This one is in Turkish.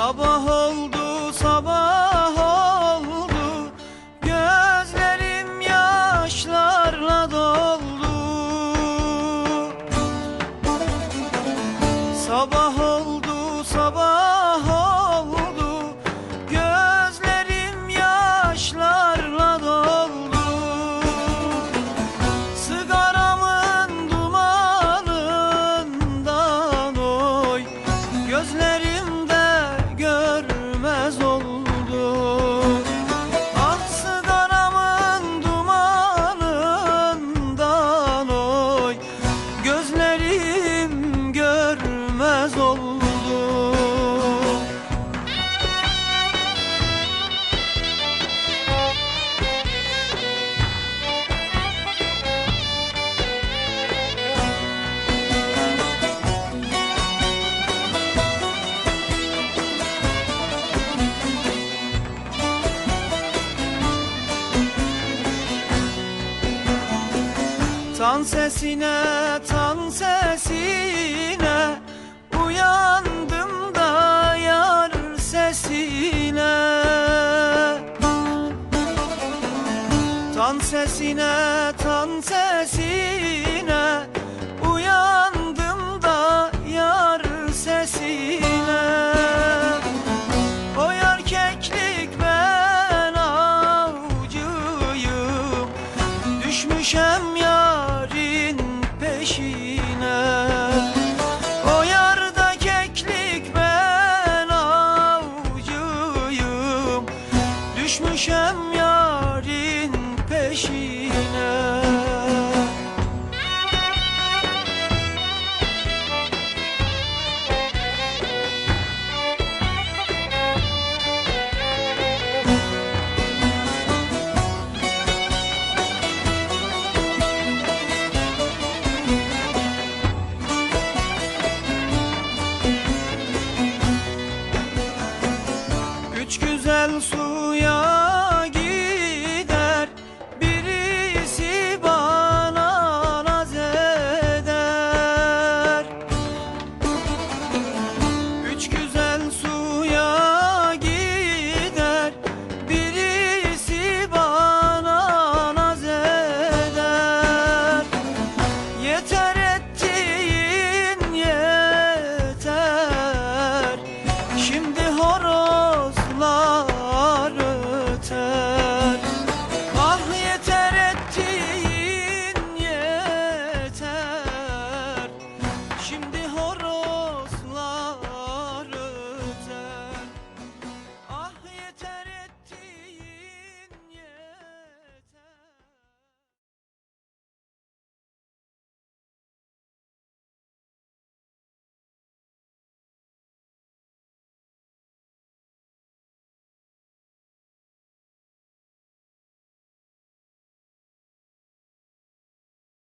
Sabah oldu Tan sesine, tan sesine Uyandım da yar sesine. Tan sesine, tan sesine düşem yarın peşine. Üç güzel suya